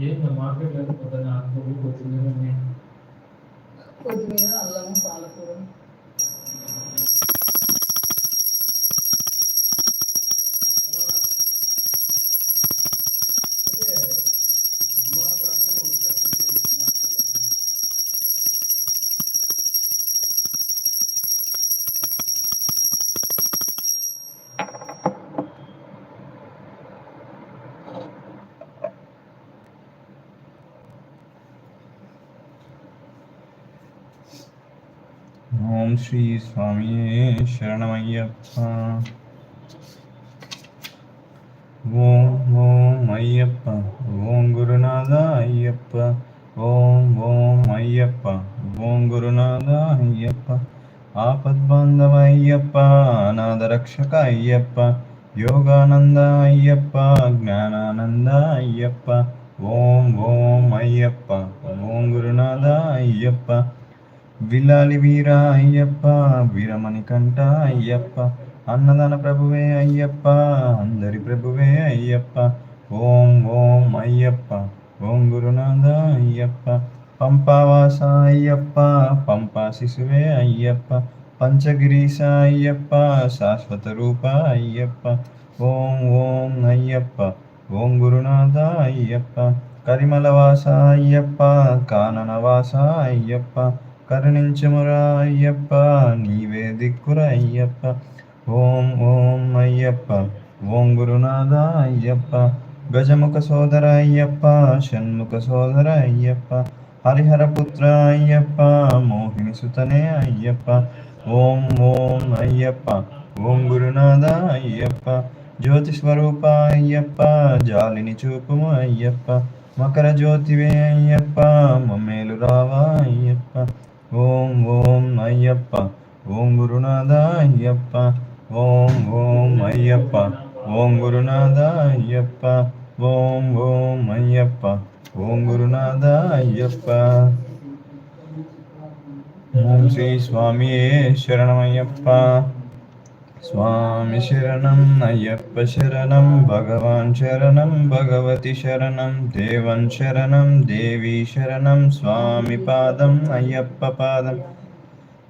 ஏன் இந்த மார்க்கெட்ல இருந்து பார்த்தா நான் அங்கே போய் கொத்துமீரா கொத்துமீரா அல்லாமல் பாலக்கூரம் ஸ்ரீ சுவாமியே சரணமையப்பா ஓம் ஓம் ஐயப்பா. ஓம் குருநாதா ஐயப்பா. ஓம் ஓம் ஐயப்பா. ஓம் குருநாதா ஐயப்பா. ஆபத் பாந்தவ ஐயப்பா. நாதரக்ஷக ஐயப்பா. யோகானந்த ஐயப்பா. ஞானானந்த ஐயப்பா. ஓம் ஓம் ஐயப்பா. ஓம் குருநாதா ஐயப்பா. విల్లాలి వీర అయ్యప్ప వీరమణి కంట అయ్యప్ప అన్నదాన ప్రభువే అయ్యప్ప అందరి ప్రభువే అయ్యప్ప ఓం ఓం అయ్యప్ప ఓం గురునాథ అయ్యప్ప పంపావాస అయ్యప్ప పంపా శిశువే అయ్యప్ప పంచగిరీశ అయ్యప్ప శాశ్వత రూప అయ్యప్ప ఓం ఓం అయ్యప్ప ఓం గురునాథ అయ్యప్ప కరిమలవాస అయ్యప్ప కాననవాస అయ్యప్ప కరుణించుమురా అయ్యప్ప నీవే దిక్కుర అయ్యప్ప ఓం ఓం అయ్యప్ప ఓం గురునాథ అయ్యప్ప గజముఖ సోదర అయ్యప్ప షణ్ముఖ సోదర అయ్యప్ప హరిహర పుత్ర అయ్యప్ప మోహిని సుతనే అయ్యప్ప. ఓం ఓం అయ్యప్ప ఓం గురునాథ అయ్యప్ప జ్యోతి స్వరూప అయ్యప్ప జాలిని చూపుము అయ్యప్ప. మకర జ్యోతివే అయ్యప్ప మమ్మేలు రావా అయ్యప్ప ஓம் ஓம் ஐயப்பா. ஓம் குருநாதா ஐயப்பா. ஓம் ஓம் ஐயப்பா. ஓம் குருநாதா ஐயப்பா. ஓம் ஓம் ஐயப்பா. ஓம் குருநாதா ஐயப்பா. ஓம் ஸ்ரீ சுவாமியே சரணமையப்பா స్వామి శరణం అయ్యప్ప శరణం భగవాన్ శరణం భగవతి శరణం దేవన్ శరణం దేవి శరణం స్వామి పాదం అయ్యప్ప పాదం.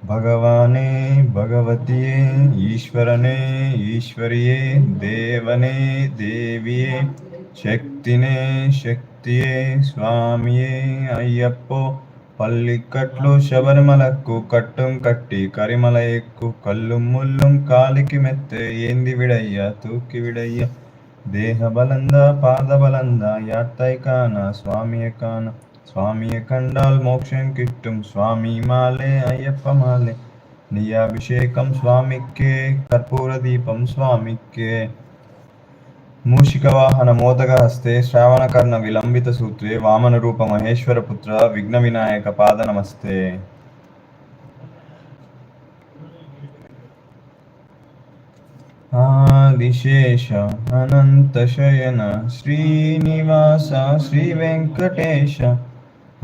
భగవానే భగవతియే ఈశ్వరనే ఈశ్వరియే దేవనే దేవియే శక్తినే శక్తియే స్వామియే అయ్యప్పో. పల్లికట్లు శబరిమలకు కట్టుం కట్టి కరిమల ఎక్కు కళ్ళు ముల్లుం కాలికి మెత్తే ఏంది విడయ్య తూకి విడయ్య? దేహ బలంద పాద బలంద యాత్తై కాన స్వామియ కాన స్వామియ కండాల్ మోక్షం కిట్టుం స్వామి మాలే అయ్యప్ప మాలే. నియాభిషేకం స్వామికే కర్పూర దీపం స్వామికే మూషిక వాహన మోదక హస్తే శ్రావణకర్ణ విలంబిత సూత్రే వామన రూప మహేశ్వర పుత్ర విఘ్న వినాయక పాద నమస్తే ఆదిశేష అనంత శయన శ్రీనివాస శ్రీ వెంకటేశ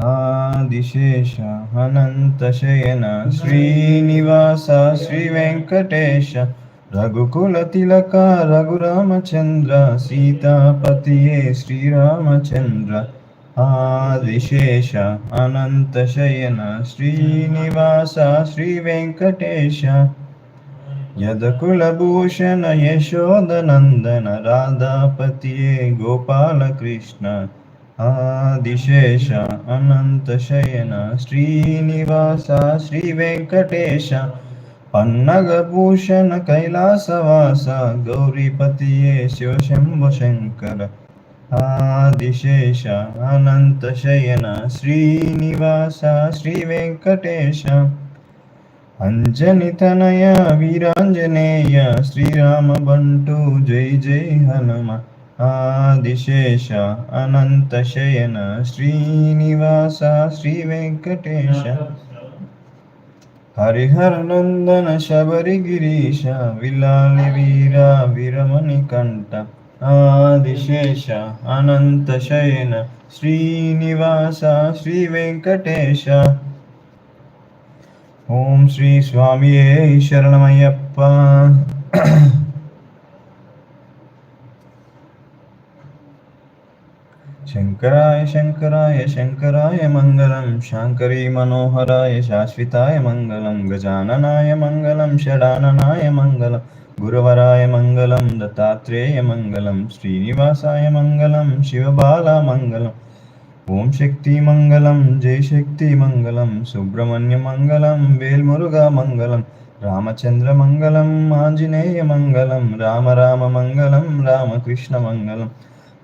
ఆదిశేష అనంత శయన శ్రీనివాస శ్రీ వెంకటేశ రఘుకుల తిలక రఘురామచంద్ర సీతాపతియే శ్రీరామచంద్ర. ఆదిశేష అనంత శయన శ్రీనివాస శ్రీ వెంకటేశ. యదకులభూషణ యశోదనందన రాధాపతియే గోపాలకృష్ణ. ఆదిశేష అనంత శయన శ్రీనివాస శ్రీ వెంకటేశ. पन्नगभूषण कैलासवास गौरीपतये शिवशम्भशङ्कर आदिशेष अनन्तशयन श्रीनिवास श्रीवेङ्कटेश अञ्जनितनय वीराञ्जनेय श्रीरामबण्टु जय जय हनुम आदिशेष अनन्तशयन श्रीनिवास श्रीवेङ्कटेश। హరిహర నందన శబరి గిరీశ విలాలి వీర విరమణి మణికంఠ ఆదిశేష అనంత శయన శ్రీనివాస శ్రీ వెంకటేశ. ఓం శ్రీ స్వామియే శరణమయ్యప్ప. శంకరాయ శంకరాయ శంకరాయ మంగళం. శాంకరీ మనోహరాయ శాశ్వతాయ మంగళం. గజాననాయ మంగళం. షడాననాయ మంగళం. గురువరాయ మంగళం. దత్తాత్రేయ మంగళం. శ్రీనివాసాయ మంగళం. శివబాల మంగళం. ఓం శక్తి మంగళం. జై శక్తి మంగళం. సుబ్రహ్మణ్య మంగళం. వేల్మురుగా మంగళం. రామచంద్ర మంగళం. ఆంజనేయ మంగళం. రామ రామ మంగళం. రామకృష్ణ మంగళం.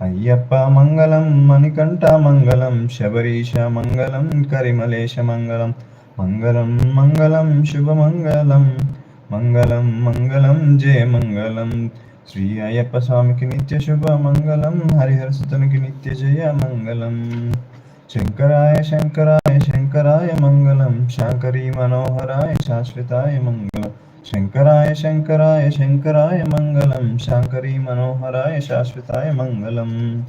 అయ్యప్ప మంగళం మణికంఠ మంగళం శబరీష మంగళం కరిమలేశ మంగళం. మంగళం మంగళం శుభమంగళం మంగళం. మంగళం జయ మంగళం. శ్రీ అయ్యప్ప స్వామికి నిత్య శుభ మంగళం. హరిహరసుతునికి నిత్య జయ మంగళం. శంకరాయ శంకరాయ శంకరాయ మంగళం. శాంకరీ మనోహరాయ శాశ్వతాయ మంగళం. शङ्कराय शङ्कराय शङ्कराय मङ्गलं शाङ्करी मनोहराय, शाश्वताय मङ्गलम्।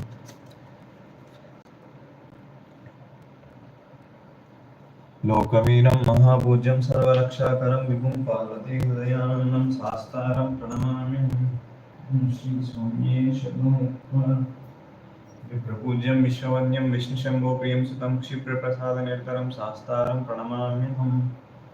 लोकवीरं, महापूज्यं, सर्वरक्षाकरं, विभुं पार्वतीहृदयानन्दं शास्तारं प्रणमामि। श्रीस्वाम्ये शगुमुक्त्वा विप्रपूज्यं विश्ववन्द्यं, विष्णुशम्भोप्रियं सुतं, क्षिप्रप्रसादनिर्तरं शास्तारं प्रणमाम्यहम्।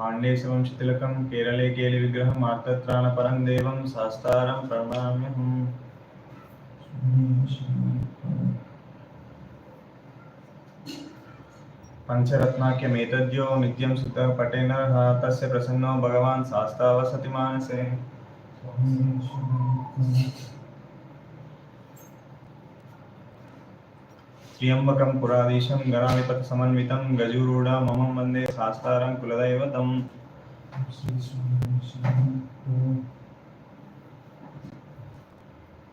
పాండేశవంశ తిలకం కేరళే కేలి విగ్రహం మార్తత్రాణ పరం దేవం శాస్తారం ప్రణామ్యహం స్వామియే శరణమయ్యప్ప పంచరత్నాఖ్యమేతద్యో నిత్యం సుత పటేన తస్య ప్రసన్నో భగవాన్ శాస్తావసతి మానసే त्र्यंबकं पुराधीशं गणाधिपतिसमन्वितं गजुरूढ मम वंदे शास्तारं कुलदैवतम्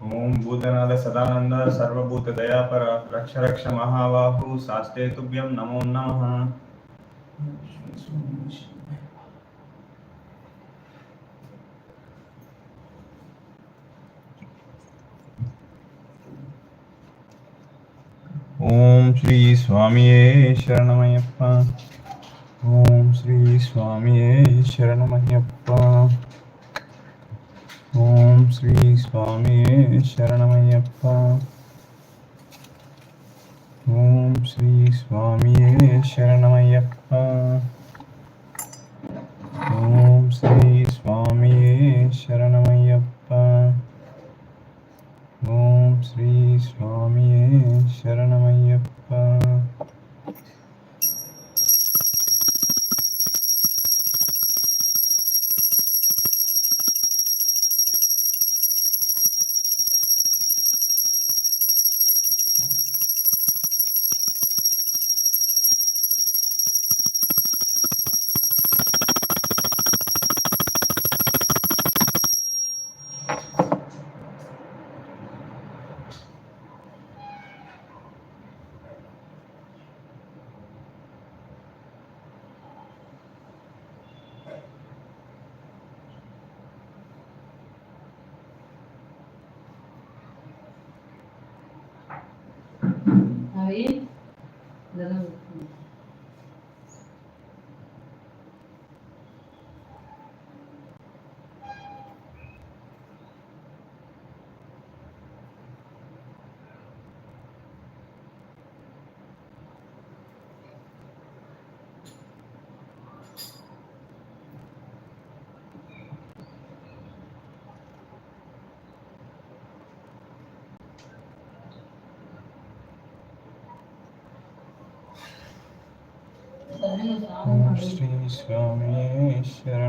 ॐ भूतनाद सदानन्द सर्वभूतदयापर रक्ष रक्ष महाबाहु शास्ते नमो नमः। Om Sri Swami Sharanamayappa Om Sri Swami Sharanamayappa Om Sri Swami Sharanamayappa Om Sri Swami Sharanamayappa Om Sri Swami Sharanamayappa Om Sri Swami Sharanamayappa Uh, kahit na Shri Swami शरण